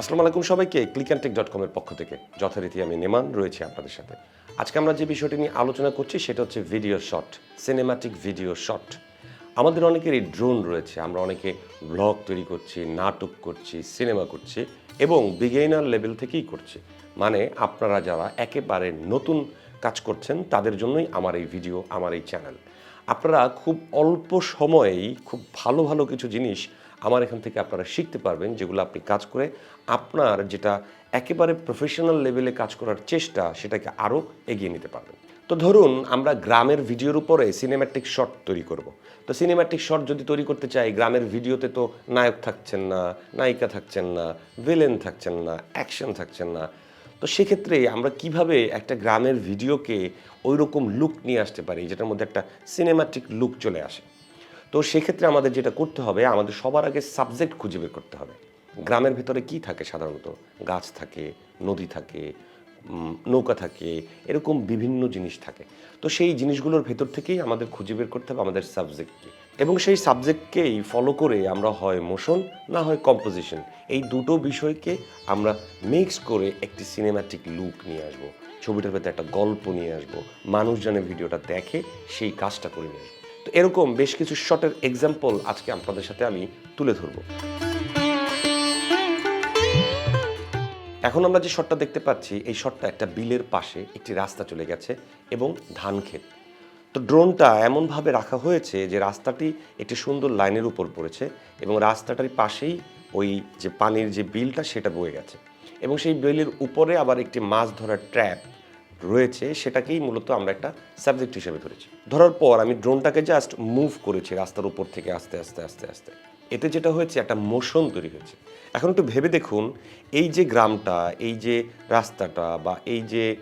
আসসালামু আলাইকুম সবাইকে ক্লিক অ্যান্ড টেক ডট কমের পক্ষ থেকে। যথারীতি আমি নেমান রয়েছি আপনাদের সাথে। আজকে আমরা যে বিষয়টি নিয়ে আলোচনা করছি, সেটা হচ্ছে video shot cinematic video shot আমাদের অনেকেরই ড্রোন রয়েছে, আমরা অনেকে ব্লগ তৈরি করছি, নাটক করছি সিনেমা করছি, এবং বিগেইনার লেভেল থেকেই করছি। মানে আপনারা যারা একেবারে নতুন কাজ করছেন, তাদের জন্যই আমার এই ভিডিও আমার এই চ্যানেল আপনারা খুব অল্প সময়েই খুব ভালো ভালো কিছু জিনিস আমার এখান থেকে আপনারা শিখতে পারবেন যেগুলো আপনি কাজ করে আপনার যেটা একেবারে প্রফেশনাল লেভেলে কাজ করার চেষ্টা, সেটাকে আরও এগিয়ে নিতে পারবেন। তো ধরুন, আমরা গ্রামের ভিডিওর উপরে সিনেম্যাটিক শট তৈরি করব। তো সিনেম্যাটিক শট যদি তৈরি করতে চাই, গ্রামের ভিডিওতে তো নায়ক থাকছেন না, নায়িকা থাকছেন না ভিলেন থাকছেন না অ্যাকশন থাকছেন না। তো সেক্ষেত্রে আমরা কীভাবে একটা গ্রামের ভিডিওকে ওই রকম লুক নিয়ে আসতে পারি, যেটার মধ্যে একটা সিনেমাটিক লুক চলে আসে? তো সেক্ষেত্রে আমাদের যেটা করতে হবে, আমাদের সবার আগে সাবজেক্ট খুঁজে বের করতে হবে। গ্রামের ভেতরে কি থাকে সাধারণত? গাছ থাকে, নদী থাকে নৌকা থাকে, এরকম বিভিন্ন জিনিস থাকে। তো সেই জিনিসগুলোর ভেতর থেকেই আমাদের খুঁজে বের করতে হবে আমাদের সাবজেক্টকে এবং সেই সাবজেক্টকেই ফলো করে আমরা হয় মোশন না হয় কম্পোজিশন এই দুটো বিষয়কে আমরা মিক্স করে একটি সিনেমাটিক লুক নিয়ে আসব। ছবিটার ভেতরে একটা গল্প নিয়ে আসব। মানুষ যেন ভিডিওটা দেখে সেই কাজটা করে নিয়ে আসব। তো এরকম বেশ কিছু শটের এক্সাম্পল আজকে আপনাদের সাথে আমি তুলে ধরবো। এখন আমরা যে শটটা দেখতে পাচ্ছি, এই শটটা একটা বিলের পাশে একটি রাস্তা চলে গেছে এবং ধান ক্ষেত। তো ড্রোনটা এমনভাবে রাখা হয়েছে যে রাস্তাটি একটি সুন্দর লাইনের উপর পড়েছে এবং রাস্তাটার পাশেই ওই যে পানির যে বিলটা সেটা বয়ে গেছে। এবং সেই বিলের উপরে আবার একটি মাছ ধরার ট্র্যাপ রয়েছে, সেটাকেই মূলত আমরা একটা সাবজেক্ট হিসেবে ধরেছি। ধরার পর আমি ড্রোনটাকে জাস্ট মুভ করেছি রাস্তার উপর থেকে আস্তে আস্তে আস্তে আস্তে। এতে যেটা হয়েছে, একটা মোশন তৈরি হয়েছে। এখন একটু ভেবে দেখুন, এই যে গ্রামটা, এই যে রাস্তাটা বা এই যে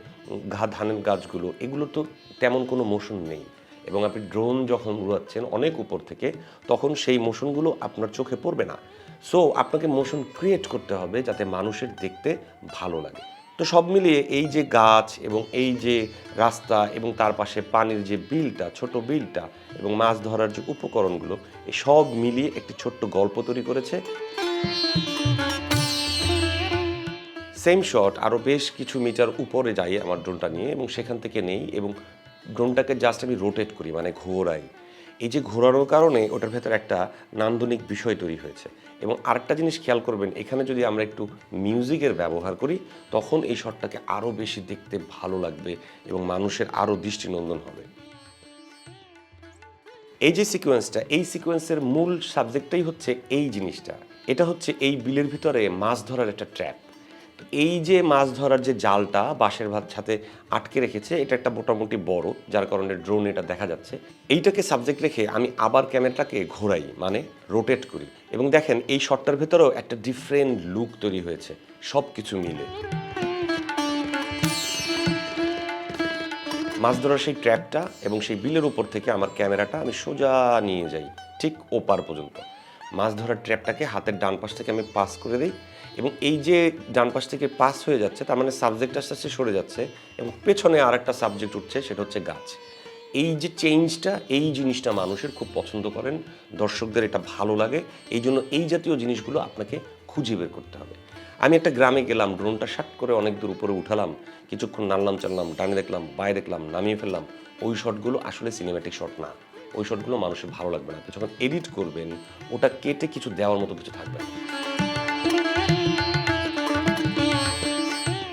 ঘা, ধানের গাছগুলো, এগুলো তো তেমন কোনো মোশন নেই। এবং আপনি ড্রোন যখন উড়াচ্ছেন অনেক উপর থেকে, তখন সেই মোশনগুলো আপনার চোখে পড়বে না। সো আপনাকে মোশন ক্রিয়েট করতে হবে যাতে মানুষের দেখতে ভালো লাগে। তো সব মিলিয়ে এই যে গাছ এবং এই যে রাস্তা এবং তার পাশে পানির যে বিলটা, ছোট বিলটা এবং মাছ ধরার যে উপকরণগুলো এই সব মিলিয়ে একটি ছোট্ট গল্প তৈরি করেছে। সেম শট আরও বেশ কিছু মিটার উপরে যাই আমার ড্রোনটা নিয়ে এবং সেখান থেকে নেই এবং ড্রোনটাকে জাস্ট আমি রোটেট করি মানে ঘোরাই। এই যে ঘোরানোর কারণে ওটার ভেতর একটা নান্দনিক বিষয় তৈরি হয়েছে। এবং আরেকটা জিনিস খেয়াল করবেন, এখানে যদি আমরা একটু মিউজিকের ব্যবহার করি, তখন এই শটটাকে আরও বেশি দেখতে ভালো লাগবে এবং মানুষের আরও দৃষ্টিনন্দন হবে। এই যে সিকোয়েন্সটা, এই সিকোয়েন্সের মূল সাবজেক্টটাই হচ্ছে এই জিনিসটা। এটা হচ্ছে এই বিলের ভিতরে মাছ ধরার একটা ট্র্যাপ। এই যে মাছ ধরার যে জালটা বাঁশের ভাত সাথে আটকে রেখেছে, এটা একটা মোটামুটি বড়, যার কারণে ড্রোন এটা দেখা যাচ্ছে। এইটাকে সাবজেক্ট রেখে আমি আবার ক্যামেরাটাকে ঘোরাই মানে রোটেট করি। এবং দেখেন, এই শটটার ভেতরেও একটা ডিফারেন্ট লুক তৈরি হয়েছে সব কিছু মিলে। মাছ ধরার সেই ট্র্যাপটা এবং সেই বিলের উপর থেকে আমার ক্যামেরাটা আমি সোজা নিয়ে যাই, ঠিক ওপার পর্যন্ত। মাছ ধরার ট্র্যাপটাকে হাতের ডান পাশ থেকে আমি পাস করে দিই এবং এই যে ডান পাশ থেকে পাস হয়ে যাচ্ছে, তার মানে সাবজেক্ট আস্তে আস্তে সরে যাচ্ছে এবং পেছনে আরেকটা সাবজেক্ট উঠছে, সেটা হচ্ছে গাছ। এই যে চেঞ্জটা এই জিনিসটা মানুষের খুব পছন্দ করেন, দর্শকদের এটা ভালো লাগে, এই জন্য এই জাতীয় জিনিসগুলো আপনাকে খুঁজে বের করতে হবে। আমি একটা গ্রামে গেলাম ড্রোনটা শাট করে অনেক দূর উপরে উঠালাম, কিছুক্ষণ নাড়লাম চাললাম ডানে দেখলাম, বায়ে দেখলাম, নামিয়ে ফেললাম, ওই শটগুলো আসলে সিনেমেটিক শট না। ওই শটগুলো মানুষের ভালো লাগবে না। যখন এডিট করবেন, ওটা কেটে কিছু দেওয়ার মতো কিছু থাকবে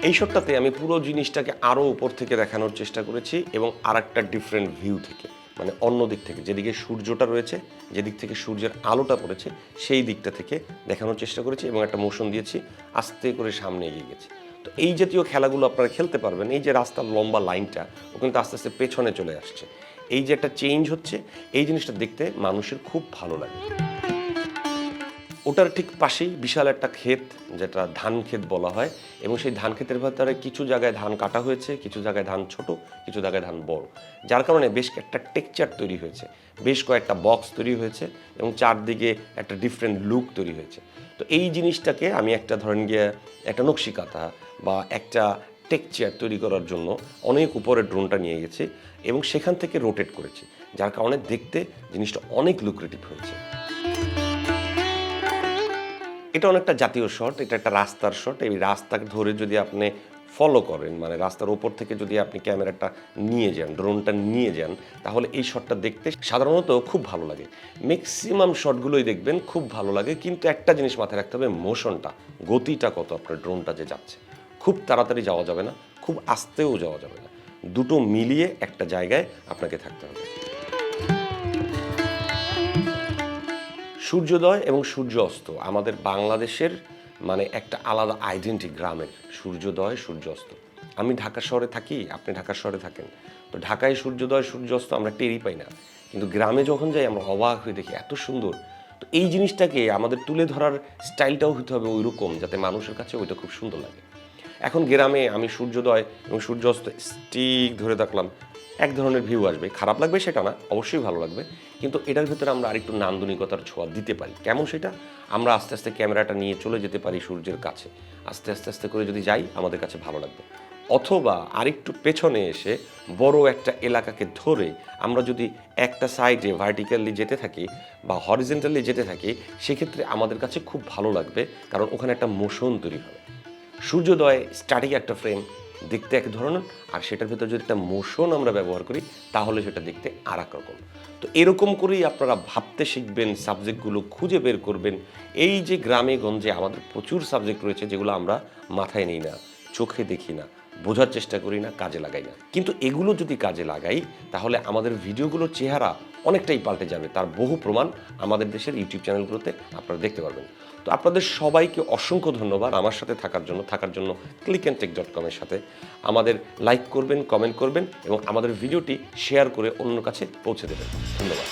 এই শটটাতে আমি পুরো জিনিসটাকে আরও উপর থেকে দেখানোর চেষ্টা করেছি এবং আর একটা ডিফারেন্ট ভিউ থেকে মানে অন্য দিক থেকে। যেদিকে সূর্যটা রয়েছে, যেদিক থেকে সূর্যের আলোটা পড়েছে, সেই দিকটা থেকে দেখানোর চেষ্টা করেছি এবং একটা মোশন দিয়েছি, আস্তে করে সামনে এগিয়ে গেছি। তো এই জাতীয় খেলাগুলো আপনারা খেলতে পারবেন। এই যে রাস্তার লম্বা লাইনটা, ও কিন্তু আস্তে আস্তে পেছনে চলে আসছে। এই যে একটা চেঞ্জ হচ্ছে, এই জিনিসটা দেখতে মানুষের খুব ভালো লাগে। ওটার ঠিক পাশেই বিশাল একটা ক্ষেত, যেটা ধান ক্ষেত বলা হয়, এবং সেই ধান ক্ষেতের ভেতরে কিছু জায়গায় ধান কাটা হয়েছে, কিছু জায়গায় ধান ছোট, কিছু জায়গায় ধান বড়। যার কারণে বেশ একটা টেক্সচার তৈরি হয়েছে, বেশ কয়েকটা বক্স তৈরি হয়েছে, এবং চারদিকে একটা ডিফারেন্ট লুক তৈরি হয়েছে। তো এই জিনিসটাকে আমি একটা ধরেন গিয়ে একটা নকশিকাতা বা একটা টেক্সচার তৈরি করার জন্য অনেক উপরে ড্রোনটা নিয়ে গেছি এবং সেখান থেকে রোটেট করেছি, যার কারণে দেখতে জিনিসটা অনেক লুক্রেটিভ হয়েছে। এটা অনেকটা জাতীয় শট, এটা একটা রাস্তার শট। এই রাস্তাকে ধরে যদি আপনি ফলো করেন মানে রাস্তার ওপর থেকে যদি আপনি ক্যামেরাটা নিয়ে যান, ড্রোনটা নিয়ে যান, তাহলে এই শটটা দেখতে সাধারণত খুব ভালো লাগে। ম্যাক্সিমাম শটগুলোই দেখবেন, খুব ভালো লাগে, কিন্তু একটা জিনিস মাথায় রাখতে হবে মোশনটা গতিটা কত আপনার ড্রোনটা যে যাচ্ছে। খুব তাড়াতাড়ি যাওয়া যাবে না, খুব আস্তেও যাওয়া যাবে না। দুটো মিলিয়ে একটা জায়গায় আপনাকে থাকতে হবে। সূর্যোদয় এবং সূর্য অস্ত আমাদের বাংলাদেশের মানে একটা আলাদা আইডেন্টি গ্রামের সূর্যোদয়, সূর্যাস্ত। আমি ঢাকা শহরে থাকি, আপনি ঢাকা শহরে থাকেন। তো ঢাকায় সূর্যোদয়, সূর্যাস্ত আমরা টেরই পাই না। কিন্তু গ্রামে যখন যাই আমরা অবাক হয়ে দেখি এত সুন্দর। তো এই জিনিসটাকে আমাদের তুলে ধরার স্টাইলটাও হতে হবে ওই রকম যাতে মানুষের কাছে ওইটা খুব সুন্দর লাগে। এখন গ্রামে আমি সূর্যোদয় এবং সূর্যাস্ত স্টিক ধরে থাকলাম এক ধরনের ভিউ আসবে। খারাপ লাগবে সেটা না, অবশ্যই ভালো লাগবে। কিন্তু এটার ভিতরে আমরা আরেকটু নান্দনিকতার ছোঁয়া দিতে পারি। কেমন সেটা? আমরা আস্তে আস্তে ক্যামেরাটা নিয়ে চলে যেতে পারি সূর্যের কাছে। আস্তে আস্তে আস্তে করে যদি যাই, আমাদের কাছে ভালো লাগবে। অথবা আরেকটু পেছনে এসে বড় একটা এলাকাকে ধরে আমরা যদি একটা সাইডে ভার্টিক্যালি যেতে থাকি বা হরিজেন্টালি যেতে থাকি, সেক্ষেত্রে আমাদের কাছে খুব ভালো লাগবে। কারণ ওখানে একটা মোশন তৈরি হবে। সূর্যোদয় স্ট্যাটিক একটা ফ্রেম দেখতে এক ধরনের, আর সেটার ভিতরে যদি একটা মোশন আমরা ব্যবহার করি, তাহলে সেটা দেখতে আর এক রকম। তো এরকম করেই আপনারা ভাবতে শিখবেন সাবজেক্টগুলো খুঁজে বের করবেন। এই যে গ্রামে গঞ্জে আমাদের প্রচুর সাবজেক্ট রয়েছে যেগুলো আমরা মাথায় নিই না, চোখে দেখি না, বোঝার চেষ্টা করি না, কাজে লাগাই না। কিন্তু এগুলো যদি কাজে লাগাই, তাহলে আমাদের ভিডিওগুলোর চেহারা অনেকটাই পাল্টে যাবে। তার বহু প্রমাণ আমাদের দেশের ইউটিউব চ্যানেলগুলোতে আপনারা দেখতে পারবেন। তো আপনাদের সবাইকে অসংখ্য ধন্যবাদ আমার সাথে থাকার জন্য থাকার জন্য ক্লিক অ্যান্ড টেক ডট কমের সাথে। আমাদের লাইক করবেন কমেন্ট করবেন এবং আমাদের ভিডিওটি শেয়ার করে অন্য কাছে পৌঁছে দেবেন। ধন্যবাদ।